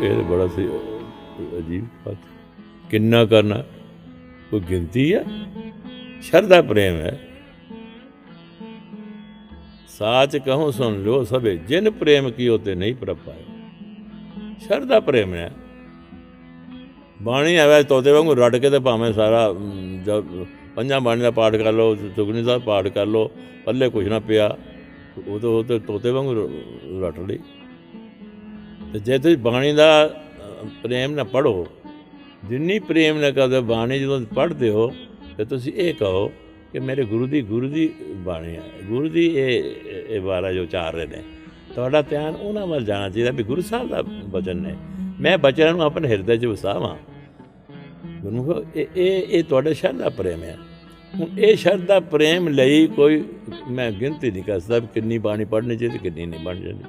ਇਹ ਬੜਾ ਸੀ ਅਜੀਬ ਬਾਤ। ਕਿੰਨਾ ਕਰਨਾ, ਕੋਈ ਗਿਣਤੀ ਹੈ ਸ਼ਰਧਾ ਪ੍ਰੇਮ ਹੈ। ਸਾਚ ਕਹੋ, ਸੁਣ ਲਿਓ ਸਭੇ, ਜਿਨ ਪ੍ਰੇਮ ਕੀਓ ਤੇ ਨਹੀਂ ਪ੍ਰਭ ਸ਼ਰਧਾ ਪ੍ਰੇਮ ਹੈ। ਬਾਣੀ ਆਵੇ ਤੋਤੇ ਵਾਂਗੂ ਰੱਟ ਕੇ ਤੇ ਭਾਵੇਂ ਸਾਰਾ ਪੰਜਾਂ ਬਾਣੀ ਦਾ ਪਾਠ ਕਰ ਲਓ ਸੁਖਨੀ ਦਾ ਪਾਠ ਕਰ ਲਓ, ਪੱਲੇ ਕੁਛ ਨਾ ਪਿਆ, ਉਹ ਤਾਂ ਉਹ ਤਾਂ ਤੋਤੇ ਵਾਂਗੂ ਰ- ਰੱਟ ਲਈ। ਤੇ ਜੇ ਤੁਸੀਂ ਬਾਣੀ ਦਾ ਪ੍ਰੇਮ ਨਾ ਪੜੋ ਜਿੰਨੀ ਪ੍ਰੇਮ ਨਾਲ ਕਰਦੇ ਬਾਣੀ ਜਦੋਂ ਪੜ੍ਹਦੇ ਹੋ, ਤੇ ਤੁਸੀਂ ਇਹ ਕਹੋ ਕਿ ਮੇਰੇ ਗੁਰੂ ਦੀ ਗੁਰੂ ਦੀ ਬਾਣੀ ਹੈ ਗੁਰੂ ਦੀ ਇਹ ਇਹ ਬਾਰਾ ਜੋ ਚਾਰ ਰਹੇ ਨੇ। ਤੁਹਾਡਾ ਧਿਆਨ ਉਹਨਾਂ ਵੱਲ ਜਾਣਾ ਚਾਹੀਦਾ ਵੀ ਗੁਰੂ ਸਾਹਿਬ ਦਾ ਬਚਨ ਨੇ। ਮੈਂ ਬਚਨਾਂ ਨੂੰ ਆਪਣੇ ਹਿਰਦੇ 'ਚ ਵਸਾਵਾਂ। ਗੁਰਮੁਖੋ, ਇਹ ਇਹ ਤੁਹਾਡੇ ਤੁਹਾਡਾ ਸ਼ਰਧਾ ਪ੍ਰੇਮ ਹੈ ਹੁਣ ਇਹ ਸ਼ਰਧਾ ਪ੍ਰੇਮ ਲਈ ਕੋਈ ਮੈਂ ਗਿਣਤੀ ਨਹੀਂ ਕਰ ਸਕਦਾ ਵੀ ਕਿੰਨੀ ਬਾਣੀ ਪੜ੍ਹਨੀ ਚਾਹੀਦੀ, ਕਿੰਨੀ ਨਹੀਂ ਪੜ੍ਹਨੀ ਚਾਹੀਦੀ।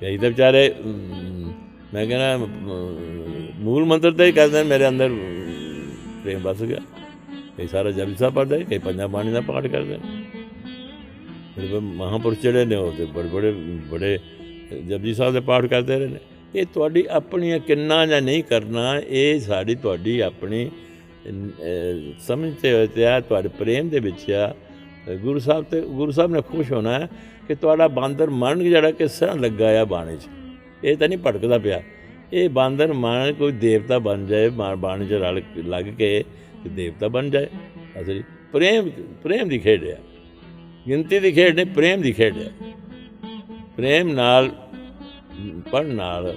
ਕਈ ਤਾਂ ਵਿਚਾਰੇ ਮੈਂ ਕਹਿੰਦਾ ਮੂਲ ਮੰਤਰ 'ਤੇ ਹੀ ਕਹਿੰਦੇ ਨੇ, ਮੇਰੇ ਅੰਦਰ ਪ੍ਰੇਮ ਵਸ ਗਿਆ। ਕਈ ਸਾਰਾ ਜਪਜੀ ਸਾਹਿਬ ਪੜ੍ਹਦੇ ਕਈ ਪੰਜਾਂ ਬਾਣੀ ਦਾ ਪਾਠ ਕਰਦੇ। ਨੇ ਜਿਹੜੇ ਮਹਾਂਪੁਰਸ਼ ਜਿਹੜੇ ਨੇ ਉਹ ਤੇ ਬੜੇ ਬੜੇ ਬੜੇ ਜਪਜੀ ਸਾਹਿਬ ਦੇ ਪਾਠ ਕਰਦੇ ਰਹੇ ਨੇ। ਇਹ ਤੁਹਾਡੀ ਆਪਣੀ ਕਿੰਨਾ ਜਾਂ ਨਹੀਂ ਕਰਨਾ ਇਹ ਸਾਡੀ ਤੁਹਾਡੀ ਆਪਣੀ ਅਹ, ਸਮਝ ਤੇ ਆ ਤੁਹਾਡੇ ਪ੍ਰੇਮ ਦੇ ਵਿੱਚ ਆ। ਗੁਰੂ ਸਾਹਿਬ ਤੇ ਗੁਰੂ ਸਾਹਿਬ ਨੇ ਖੁਸ਼ ਹੋਣਾ ਹੈ ਕਿ ਤੁਹਾਡਾ ਬਾਂਦਰ ਮਨ ਜਿਹੜਾ ਕਿਸ ਤਰ੍ਹਾਂ ਲੱਗਾ ਆ ਬਾਣੀ 'ਚ। ਇਹ ਤਾਂ ਨਹੀਂ ਭਟਕਦਾ ਪਿਆ। ਇਹ ਬਾਂਦਰ ਮਨ ਕੋਈ ਦੇਵਤਾ ਬਣ ਜਾਏ, ਮਾ- ਬਾਣੀ 'ਚ ਰਲ ਲੱਗ ਕੇ ਤੇ ਦੇਵਤਾ ਬਣ ਜਾਏ। ਅਸਲੀ ਪ੍ਰੇਮ ਪ੍ਰੇਮ ਦੀ ਖੇਡ ਆ। ਗਿਣਤੀ ਦੀ ਖੇਡ ਨਹੀਂ, ਪ੍ਰੇਮ ਦੀ ਖੇਡ ਆ। ਪ੍ਰੇਮ ਨਾਲ, ਪੜ੍ਹਨ ਨਾਲ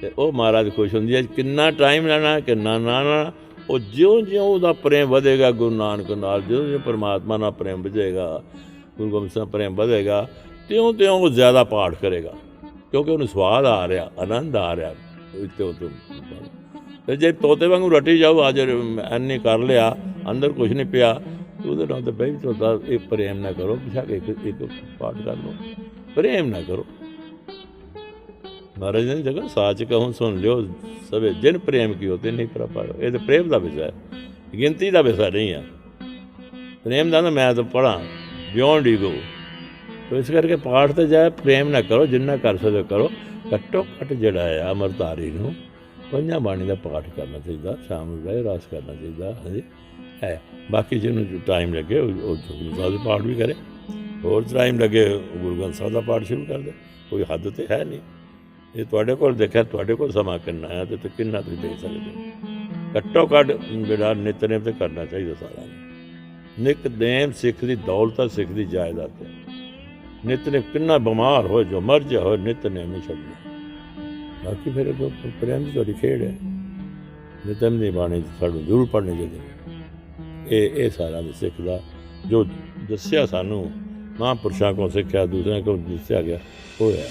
ਤੇ ਉਹ ਮਹਾਰਾਜ ਖੁਸ਼ ਹੁੰਦੀ ਹੈ ਕਿੰਨਾ ਟਾਈਮ ਲੈਣਾ, ਕਿੰਨਾ ਨਾ ਨਾ ਉਹ ਜਿਉਂ ਜਿਉਂ ਉਹਦਾ ਪ੍ਰੇਮ ਵਧੇਗਾ, ਗੁਰੂ ਨਾਨਕ ਨਾਲ ਜਿਉਂ ਜਿਉਂ ਪਰਮਾਤਮਾ ਨਾਲ ਪ੍ਰੇਮ ਵਧੇਗਾ, ਗੁਰੂ ਗੋਬਿੰਦ ਸਿੰਘ ਨਾਲ ਪ੍ਰੇਮ ਵਧੇਗਾ ਤਿਉਂ ਤਿਉਂ ਉਹ ਜ਼ਿਆਦਾ ਪਾਠ ਕਰੇਗਾ, ਕਿਉਂਕਿ ਉਹਨੂੰ ਸਵਾਦ ਆ ਰਿਹਾ, ਆਨੰਦ ਆ ਰਿਹਾ ਤੇ ਉਹ ਤੇ ਜੇ ਤੋਤੇ ਵਾਂਗੂ ਰਟੀ ਜਾਓ ਅੱਜ ਐਨੇ ਕਰ ਲਿਆ, ਅੰਦਰ ਕੁਝ ਨਹੀਂ ਪਿਆ ਉਹਦੇ ਨਾਲ ਤਾਂ ਬਈ ਤੋਤਾ ਇਹ ਪ੍ਰੇਮ ਨਾ ਕਰੋ, ਪਿਛਾ ਕੇ ਇੱਕ ਇੱਕ ਪਾਠ ਕਰ ਲਓ। ਪ੍ਰੇਮ ਨਾ ਕਰੋ। ਮਹਾਰਾਜ ਨੇ ਜਗ੍ਹਾ ਸਾਚ ਕਹੂੰ, ਸੁਣ ਲਿਓ ਸਵੇ ਜਿਨ ਪ੍ਰੇਮ ਕੀਓ ਤੇ ਨਹੀਂ ਪ੍ਰਪਾਇਓ ਇਹ ਤਾਂ ਪ੍ਰੇਮ ਦਾ ਵਿਸ਼ਾ ਹੈ, ਗਿਣਤੀ ਦਾ ਵਿਸ਼ਾ ਨਹੀਂ ਹੈ। ਪ੍ਰੇਮ ਦਾ ਨਾ ਮੈਂ ਤਾਂ ਪੜਾਂ ਬਿਯੋਂਡ ਈਗੋ ਤੋ ਇਸ ਕਰਕੇ ਪਾਠ ਤੇ ਜਾਏ, ਪ੍ਰੇਮ ਨਾ ਕਰੋ, ਜਿੰਨਾ ਕਰ ਸਕਦੇ ਕਰੋ। ਘੱਟੋ ਘੱਟ ਜਿਹੜਾ ਹੈ, ਅਮਰਤਾਰੀ ਨੂੰ ਪੰਜਾਂ ਬਾਣੀ ਦਾ ਪਾਠ ਕਰਨਾ ਚਾਹੀਦਾ, ਸ਼ਾਮ ਨੂੰ ਰਹਿ ਰਾਸ ਕਰਨਾ ਚਾਹੀਦਾ, ਹਾਂਜੀ। ਹੈ, ਬਾਕੀ ਜਿਹਨੂੰ ਟਾਈਮ ਲੱਗੇ, ਉਹ ਗੁਰੂ ਸਾਹਿਬ ਦਾ ਪਾਠ ਵੀ ਕਰੇ। ਹੋਰ ਟਾਈਮ ਲੱਗੇ, ਗੁਰੂ ਗ੍ਰੰਥ ਸਾਹਿਬ ਦਾ ਪਾਠ ਸ਼ੁਰੂ ਕਰ ਦੇ। ਕੋਈ ਹੱਦ ਤੇ ਹੈ ਨਹੀਂ। ਇਹ ਤੁਹਾਡੇ ਕੋਲ ਦੇਖਿਆ, ਤੁਹਾਡੇ ਕੋਲ ਸਮਾਂ ਕਿੰਨਾ ਆ ਤੇ ਕਿੰਨਾ ਤੁਸੀਂ ਦੇ ਸਕਦੇ ਹੋ। ਘੱਟੋ ਘੱਟ ਜਿਹੜਾ ਨਿਤਨੇਮ ਤੇ ਕਰਨਾ ਚਾਹੀਦਾ ਸਾਰਾ ਨਿਤਨੇਮ ਸਿੱਖ ਦੀ ਦੌਲਤ ਹੈ ਸਿੱਖ ਦੀ ਜਾਇਦਾਦ ਹੈ ਨਿਤਨੇਮ ਕਿੰਨਾ ਬਿਮਾਰ ਹੋਏ, ਜੋ ਮਰ ਜਾ ਹੋਏ, ਨਿਤਨੇਮ ਹੀ ਛੱਡਣਾ ਬਾਕੀ ਫਿਰ ਉਹ ਪ੍ਰੇਮ ਦੀ ਤੁਹਾਡੀ ਖੇਡ ਹੈ, ਨਿਤਨੇਮ ਦੀ ਬਾਣੀ ਸਾਨੂੰ ਜ਼ਰੂਰ ਪੜ੍ਹਨੀ ਚਾਹੀਦੀ ਹੈ। ਇਹ ਇਹ ਸਾਰਾ ਵੀ ਸਿੱਖ ਦਾ ਜੋ ਦੱਸਿਆ ਸਾਨੂੰ, ਮਹਾਂਪੁਰਸ਼ਾਂ ਕੋਲ ਸਿੱਖਿਆ, ਦੂਸਰਿਆਂ ਕੋਲ ਦੱਸਿਆ ਗਿਆ, ਉਹ ਹੈ।